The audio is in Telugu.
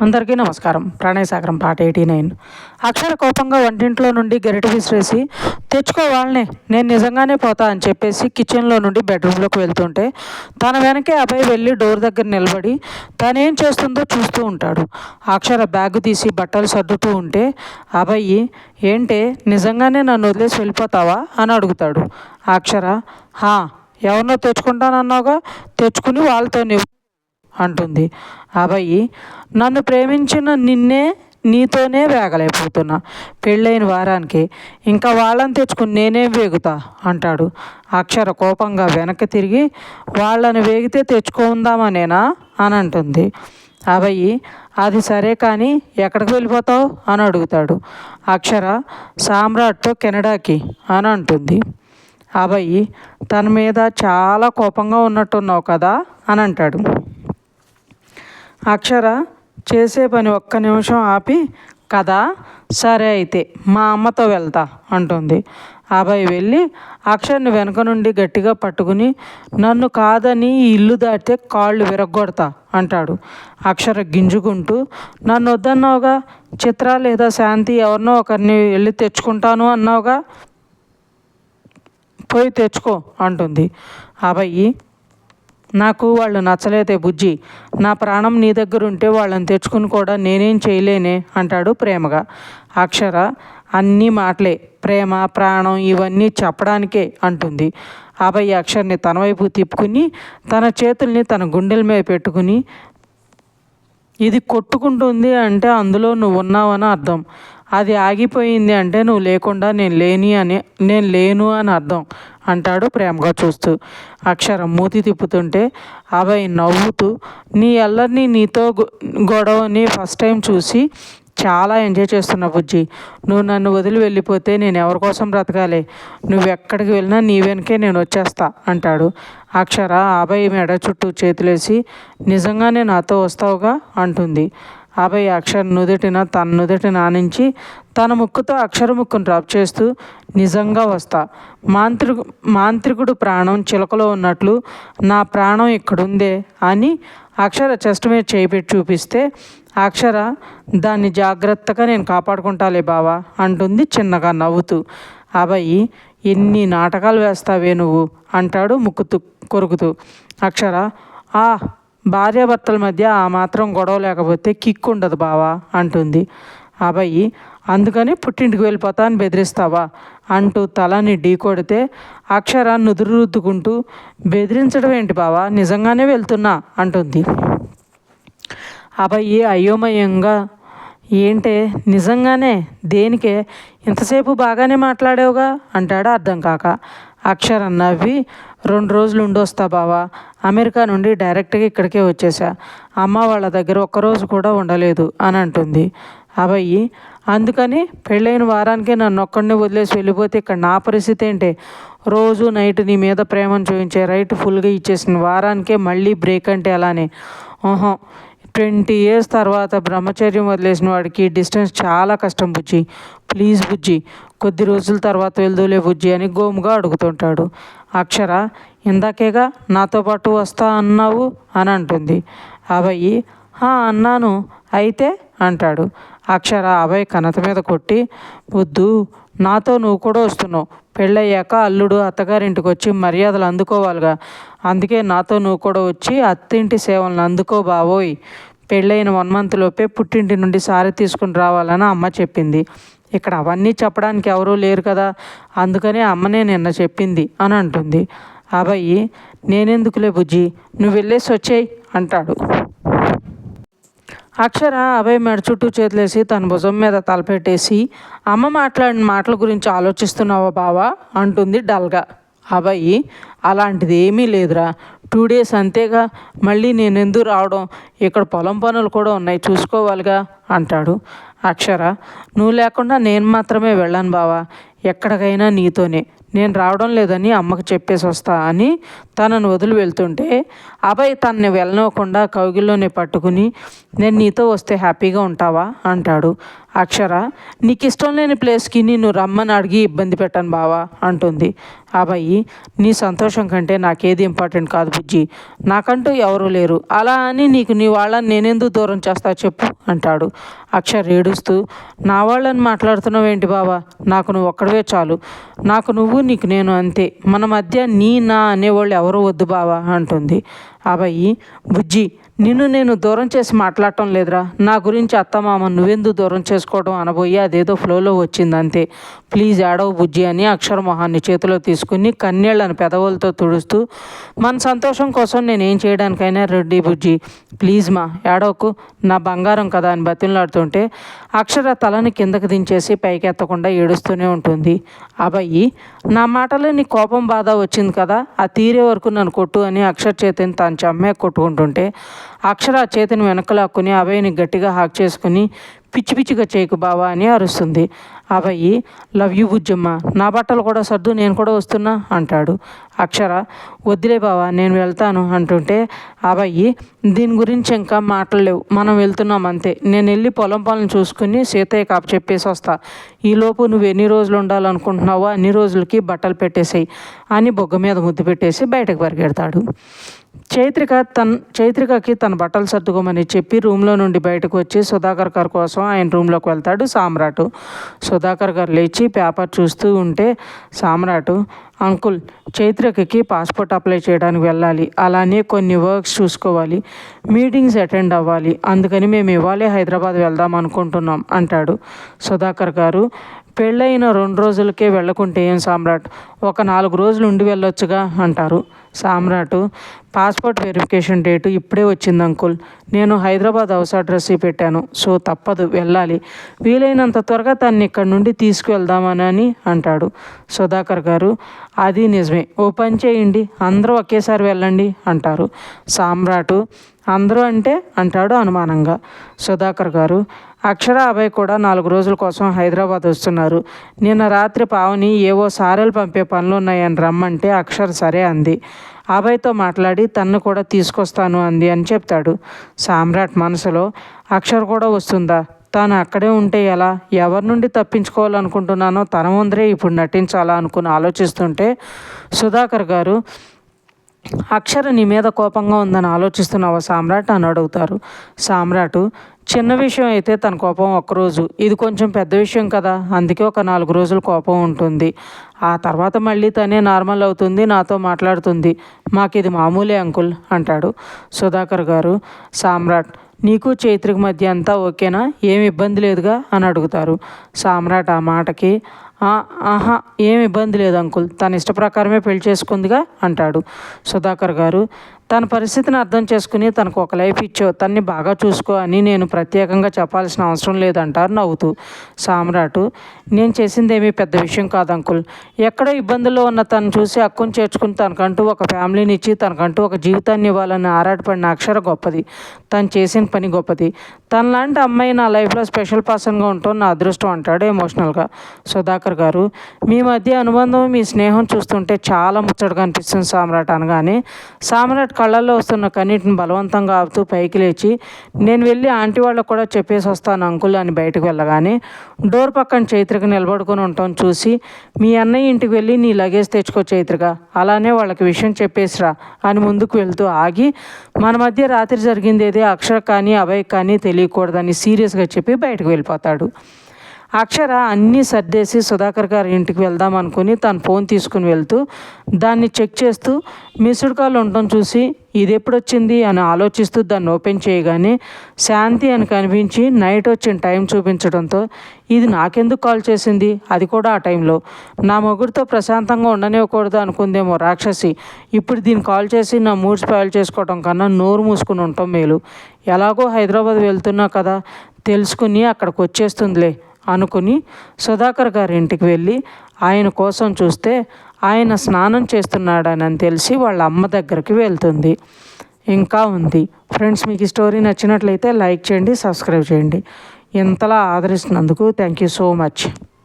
అందరికీ నమస్కారం. ప్రణయసాగరం పాట ఎయిటీ నైన్. అక్షర కోపంగా వంటింట్లో నుండి గరిట విసిరేసి తెచ్చుకోవాలనే నేను నిజంగానే పోతా అని చెప్పేసి కిచెన్లో నుండి బెడ్రూమ్లోకి వెళ్తుంటే తన వెనకే అభయ్ వెళ్ళి డోర్ దగ్గర నిలబడి తనేం చేస్తుందో చూస్తూ ఉంటాడు అక్షర బ్యాగ్ తీసి బట్టలు సర్దుతూ ఉంటే అభయ్ ఏంటే నిజంగానే నన్ను వదిలేసి వెళ్ళిపోతావా? అని అడుగుతాడు. అక్షర హా ఎవరినో తెచ్చుకుంటానన్నావుగా? తెచ్చుకుని వాళ్ళతో నువ్వు. అంటుంది. అబ్బాయి నన్ను ప్రేమించిన నిన్నే నీతోనే వేగలేకపోతున్నా. పెళ్ళైన వారానికి ఇంకా వాళ్ళని తెచ్చుకుని నేనే వేగుతా అంటాడు. అక్షర కోపంగా వెనక్కి తిరిగి వాళ్ళని వేగితే తెచ్చుకుందామనేనా అని అంటుంది. అబ్బాయి అది సరే కానీ ఎక్కడికి వెళ్ళిపోతావు అని అడుగుతాడు. అక్షర సామ్రాట్తో కెనడాకి అని అంటుంది. అబ్బాయి తన మీద చాలా కోపంగా ఉన్నట్టున్నావు కదా అని అంటాడు. అక్షర చేసే పని ఒక్క నిమిషం ఆపి కదా సరే అయితే మా అమ్మతో వెళ్తా అంటుంది. అబ్బాయి వెళ్ళి అక్షర్ని వెనక నుండి గట్టిగా పట్టుకుని నన్ను కాదని ఈ ఇల్లు దాటితే కాళ్ళు విరగొడతా అంటాడు. అక్షర గింజుకుంటూ నన్ను వద్దన్నావుగా? చిత్ర లేదా శాంతి ఎవరినో ఒకరిని వెళ్ళి తెచ్చుకుంటాను అన్నావుగా? పోయి తెచ్చుకో అంటుంది. అబ్బాయి నాకు వాళ్ళు నచ్చలేదే బుజ్జి నా ప్రాణం నీ దగ్గర ఉంటే వాళ్ళని తెచ్చుకుని కూడా నేనేం చేయలేనే అంటాడు ప్రేమగా. అక్షర అన్నీ మాటలే ప్రేమ ప్రాణం ఇవన్నీ చెప్పడానికే అంటుంది. అబ్బాయి అక్షర్ని తన వైపు తిప్పుకుని తన చేతుల్ని తన గుండెల మీద పెట్టుకుని ఇది కొట్టుకుంటుంది అంటే అందులో నువ్వు ఉన్నావని అర్థం. అది ఆగిపోయింది అంటే నువ్వు లేకుండా నేను లేని అని నేను లేను అని అర్థం. అంటాడు ప్రేమగా చూస్తూ. అక్షరం మూతి తిప్పుతుంటే అభయ్ నవ్వుతూ నీ అల్లరిని నీతో గొడవని ఫస్ట్ టైం చూసి చాలా ఎంజాయ్ చేస్తున్నా బుజ్జి. నువ్వు నన్ను వదిలి వెళ్ళిపోతే నేను ఎవరి కోసం బ్రతకాలి? నువ్వు ఎక్కడికి వెళ్ళినా నీ వెనకే నేను వచ్చేస్తా అంటాడు. అక్షర అభయ్ మెడ చుట్టూ చేతులేసి నిజంగానే నాతో వస్తావుగా? అంటుంది. అభయ్ అక్షర్ నుదుటిన తన నుదుటి నానించి తన ముక్కుతో అక్షర ముక్కును డ్రాప్ చేస్తూ నిజంగా వస్తా. మాంత్రికు మాంత్రికుడు ప్రాణం చిలకలో ఉన్నట్లు నా ప్రాణం ఇక్కడుందే అని అక్షర చెస్ట్ మీద చేయిపెట్టి చూపిస్తే అక్షర దాన్ని జాగ్రత్తగా నేను కాపాడుకుంటాలే బావా అంటుంది చిన్నగా నవ్వుతూ. అబ్బాయి ఎన్ని నాటకాలు వేస్తావే నువ్వు? అంటాడు ముక్కుతూ కొరుకుతూ. అక్షర ఆ భార్యాభర్తల మధ్య ఆ మాత్రం గొడవ లేకపోతే కిక్ ఉండదు బావా అంటుంది. అబ్బాయి అందుకని పుట్టింటికి వెళ్ళిపోతా అని బెదిరిస్తావా? అంటూ తలని ఢీకొడితే అక్షర నుదురు రుద్దుకుంటూ బెదిరించడం ఏంటి బావా? నిజంగానే వెళ్తున్నా అంటుంది. అబ్బాయి అయోమయంగా ఏంటే నిజంగానే దేనికే? ఇంతసేపు బాగానే మాట్లాడావుగా? అంటాడు అర్థం కాక. అక్షర్ నవ్వి రెండు రోజులు ఉండొస్తా బావా. అమెరికా నుండి డైరెక్ట్గా ఇక్కడికే వచ్చేసా అమ్మ వాళ్ళ దగ్గర ఒక్కరోజు కూడా ఉండలేదు అని అంటుంది. అబ్బాయి అందుకని పెళ్ళైన వారానికే నన్ను ఒక్కడిని వదిలేసి వెళ్ళిపోతే ఇక్కడ నా పరిస్థితి ఏంటి? రోజు నైట్ నీ మీద ప్రేమను చూపించే రైట్ ఫుల్గా ఇచ్చేసిన వారానికే మళ్ళీ బ్రేక్ అంటే అలానే ఓహో ట్వంటీ ఇయర్స్ తర్వాత బ్రహ్మచర్యం వదిలేసిన వాడికి డిస్టెన్స్ చాలా కష్టం బుజ్జి. ప్లీజ్ బుజ్జి కొద్ది రోజుల తర్వాత వెళ్దూలే బుజ్జి అని గోముగా అడుగుతుంటాడు. అక్షర ఇందాకేగా నాతో పాటు వస్తా అన్నావు అని అంటుంది. అభయ్ అన్నాను. అయితే అంటాడు. అక్షర అభయ్ కనత మీద కొట్టి వద్దు నాతో నువ్వు కూడా వస్తున్నావు. పెళ్ళయ్యాక అల్లుడు అత్తగారింటికి వచ్చి మర్యాదలు అందుకోవాలిగా. అందుకే నాతో నువ్వు కూడా వచ్చి అత్తింటి సేవలను అందుకో బావోయ్. పెళ్ళైన వన్ మంత్లోపే పుట్టింటి నుండి సారి తీసుకుని రావాలని అమ్మ చెప్పింది. ఇక్కడ అవన్నీ చెప్పడానికి ఎవరూ లేరు కదా. అందుకనే అమ్మనే నిన్న చెప్పింది అని అంటుంది. అబ్బాయి నేనెందుకులే బుజ్జి? నువ్వు వెళ్ళేసి వచ్చేయి అంటాడు. అక్షర అభయ్ మెడ చుట్టూ చేతులేసి తన భుజం మీద తలపెట్టేసి అమ్మ మాట్లాడిన మాటల గురించి ఆలోచిస్తున్నావా బావా? అంటుంది డల్గా. అబ్బాయి అలాంటిది ఏమీ లేదురా. టూ డేస్ అంతేగా. మళ్ళీ నేను ఎందుకు రావడం? ఇక్కడ పొలం పనులు కూడా ఉన్నాయి చూసుకోవాలిగా అంటాడు అక్షర. నువ్వు లేకుండా నేను మాత్రమే వెళ్ళాను బావా. ఎక్కడికైనా నీతోనే. నేను రావడం లేదని అమ్మకు చెప్పేసి వస్తా అని తనను వదిలి వెళ్తుంటే అభయ్ తనని వెళ్ళనివ్వకుండా కౌగిల్లోనే పట్టుకుని నేను నీతో వస్తే హ్యాపీగా ఉంటావా? అంటాడు. అక్షర నీకు ఇష్టం లేని ప్లేస్కి నిన్ను రమ్మని అడిగి ఇబ్బంది పెట్టాను బావా అంటుంది. అబ్బాయి నీ సంతోషం కంటే నాకేది ఇంపార్టెంట్ కాదు బుజ్జి. నాకంటూ ఎవరూ లేరు. అలా అని నీకు నీ వాళ్ళని నేనెందుకు దూరం చేస్తా చెప్పు అంటాడు. అక్షర్ ఏడుస్తూ నా వాళ్ళని మాట్లాడుతున్నావు ఏంటి బావా? నాకు నువ్వు ఒక్కడవే చాలు. నాకు నువ్వు నీకు నేను అంతే. మన మధ్య నీ నా అనేవాళ్ళు ఎవరు వద్దు బావా అంటుంది. అబ్బాయి బుజ్జి నిన్ను నేను దూరం చేసి మాట్లాడటం లేదురా. నా గురించి అత్తమామ నువ్వెందుకు దూరం చేసుకోవడం అనబోయి అదేదో ఫ్లోలో వచ్చింది అంతే ప్లీజ్ ఏడవ బుజ్జి అని అక్షర మొహాన్ని చేతిలో తీసుకుని కన్నీళ్ళను పెదవులతో తుడుస్తూ మన సంతోషం కోసం నేను ఏం చేయడానికైనా రెడ్డి బుజ్జి. ప్లీజ్ మా ఏడవకు. నా బంగారం కదా అని బతిలాడుతుంటే అక్షర తలని కిందకి దించేసి పైకెత్తకుండా ఏడుస్తూనే ఉంటుంది. అబ్బాయి నా మాటలో నీ కోపం బాధ వచ్చింది కదా. ఆ తీరే వరకు నన్ను కొట్టు అని అక్షర చేతిని తాను చమ్మే కొట్టుకుంటుంటే అక్షర చేతిని వెనకలాక్కుని అభయ్ని గట్టిగా హాక్ చేసుకుని పిచ్చి పిచ్చిగా చేయకు బావా అని అరుస్తుంది. అభయ్ లవ్ యూ బుజ్జమ్మ నా బట్టలు కూడా సర్దు నేను కూడా వస్తున్నా అంటాడు. అక్షర వద్దులే బావా నేను వెళ్తాను అంటుంటే అబ్బాయి దీని గురించి ఇంకా మాట్లాడలేవు మనం వెళ్తున్నాం అంతే. నేను వెళ్ళి పొలం పనులు చూసుకుని సీతయ్య కాపు చెప్పేసి వస్తా. ఈలోపు నువ్వు ఎన్ని రోజులు ఉండాలనుకుంటున్నావో అన్ని రోజులకి బట్టలు పెట్టేసేయి అని బొగ్గ మీద ముద్దు పెట్టేసి బయటకు పరిగెడతాడు. చైత్రిక తన చైత్రికకి తన బట్టలు సర్దుకోమని చెప్పి రూమ్లో నుండి బయటకు వచ్చి సుధాకర్ గారి కోసం ఆయన రూమ్లోకి వెళ్తాడు సామ్రాటు. సుధాకర్ గారు లేచి పేపర్ చూస్తూ ఉంటే సామ్రాటు అంకుల్ చైత్రకి పాస్పోర్ట్ అప్లై చేయడానికి వెళ్ళాలి. అలానే కొన్ని వర్క్స్ చూసుకోవాలి. మీటింగ్స్ అటెండ్ అవ్వాలి. అందుకని మేము ఇవాళే హైదరాబాద్ వెళ్దాం అనుకుంటున్నాం అంటాడు సుధాకర్ గారు. పెళ్ళైన రెండు రోజులకే వెళ్ళకుంటే ఏం సామ్రాట్? ఒక నాలుగు రోజులు ఉండి వెళ్ళొచ్చుగా అంటారు. సామ్రాటు. పాస్పోర్ట్ వెరిఫికేషన్ డేటు ఇప్పుడే వచ్చింది అంకుల్. నేను హైదరాబాద్ హౌస్ అడ్రస్ పెట్టాను సో తప్పదు వెళ్ళాలి. వీలైనంత త్వరగా తన్ని ఇక్కడ నుండి తీసుకువెళ్దామని అంటాడు సుధాకర్ గారు. అది నిజమే ఓ పని చేయండి అందరూ ఒకేసారి వెళ్ళండి అంటారు సామ్రాటు. అందరూ అంటే అంటాడు అనుమానంగా. సుధాకర్ గారు అక్షర అభయ్ కూడా నాలుగు రోజుల కోసం హైదరాబాద్ వస్తున్నారు. నిన్న రాత్రి పావని ఏవో సారెలు పంపే పనులు ఉన్నాయని రమ్మంటే అక్షర సరే అంది. అభయ్తో మాట్లాడి తన్ను కూడా తీసుకొస్తాను అంది అని చెప్తాడు. సామ్రాట్ మనసులో అక్షర్ కూడా వస్తుందా? తాను అక్కడే ఉంటే ఎలా? ఎవరి నుండి తప్పించుకోవాలనుకుంటున్నానో తన ముందరే ఇప్పుడు నటించాలా అనుకుని ఆలోచిస్తుంటే సుధాకర్ గారు అక్షర నీ మీద కోపంగా ఉందని ఆలోచిస్తున్నావా సామ్రాట్ అని అడుగుతారు. సామ్రాట్ చిన్న విషయం అయితే తన కోపం ఒక్కరోజు. ఇది కొంచెం పెద్ద విషయం కదా అందుకే ఒక నాలుగు రోజులు కోపం ఉంటుంది. ఆ తర్వాత మళ్ళీ తనే నార్మల్ అవుతుంది నాతో మాట్లాడుతుంది. మాకు ఇది మామూలే అంకుల్ అంటాడు సుధాకర్ గారు. సామ్రాట్ నీకు చైత్రికి మధ్య అంతా ఓకేనా? ఏమి ఇబ్బంది లేదుగా అని అడుగుతారు. సామ్రాట్ ఆ మాటకి ఆహా ఏం ఇబ్బంది లేదు అంకుల్. తన ఇష్ట ప్రకారమే పెళ్ళి చేసుకుందిగా అంటాడు సుధాకర్ గారు. తన పరిస్థితిని అర్థం చేసుకుని తనకు ఒక లైఫ్ ఇచ్చో తన్ని బాగా చూసుకో అని నేను ప్రత్యేకంగా చెప్పాల్సిన అవసరం లేదంటారు నవ్వుతూ. సామ్రాటు నేను చేసిందేమీ పెద్ద విషయం కాదు అంకుల్. ఎక్కడో ఇబ్బందుల్లో ఉన్న తను చూసి అక్కును చేర్చుకుని తనకంటూ ఒక ఫ్యామిలీని ఇచ్చి తనకంటూ ఒక జీవితాన్ని ఇవ్వాలని ఆరాటపడిన అక్షర గొప్పది. తను చేసిన పని గొప్పది. తనలాంటి అమ్మాయి నా లైఫ్లో స్పెషల్ పర్సన్గా ఉంటాం నా అదృష్టం అంటాడు ఎమోషనల్గా. సుధాకర్ గారు మీ మధ్య అనుబంధం మీ స్నేహం చూస్తుంటే చాలా ముచ్చటగా అనిపిస్తుంది సామ్రాట్ అనగానే. సామ్రాట్ కళ్ళల్లో వస్తున్న కన్నీటిని బలవంతంగా ఆపుతూ పైకి లేచి నేను వెళ్ళి ఆంటీ వాళ్ళకు కూడా చెప్పేసి వస్తాను అంకుల్ అని బయటకు వెళ్ళగానే డోర్ పక్కన చైత్రిక నిలబడుకొని ఉండటం చూసి మీ అన్నయ్య ఇంటికి వెళ్ళి నీ లగేజ్ తెచ్చుకో చైత్రిక అలానే వాళ్ళకి విషయం చెప్పేసిరా అని ముందుకు వెళ్తూ ఆగి మన మధ్య రాత్రి జరిగింది ఏదే అక్షర కానీ అభయ్ కానీ తెలియకూడదని సీరియస్గా చెప్పి బయటకు వెళ్ళిపోతాడు. అక్షర అన్నీ సర్దేసి సుధాకర్ గారి ఇంటికి వెళ్దాం అనుకుని తను ఫోన్ తీసుకుని వెళ్తూ దాన్ని చెక్ చేస్తూ మిస్డ్ కాల్ ఉండటం చూసి ఇది ఎప్పుడు వచ్చింది అని ఆలోచిస్తూ దాన్ని ఓపెన్ చేయగానే శాంతి అని కనిపించి నైట్ వచ్చిన టైం చూపించడంతో ఇది నాకెందుకు కాల్ చేసింది? అది కూడా ఆ టైంలో. నా మొగుడితో ప్రశాంతంగా ఉండనివ్వకూడదు అనుకుందేమో రాక్షసి. ఇప్పుడు దీన్ని కాల్ చేసి నా మూడ్ స్పాయిల్ చేసుకోవడం కన్నా నోరు మూసుకుని ఉండటం మేలు. ఎలాగో హైదరాబాద్ వెళ్తున్నా కదా తెలుసుకుని అక్కడికి వచ్చేస్తుందిలే. అనుకుని సుధాకర్ గారి ఇంటికి వెళ్ళి ఆయన కోసం చూస్తే ఆయన స్నానం చేస్తున్నాడని తెలిసి వాళ్ళ అమ్మ దగ్గరికి వెళ్తుంది. ఇంకా ఉంది. ఫ్రెండ్స్ మీకు ఈ స్టోరీ నచ్చినట్లయితే లైక్ చేయండి సబ్స్క్రైబ్ చేయండి. ఇంతలా ఆదరిస్తున్నందుకు థ్యాంక్ యూ సో మచ్.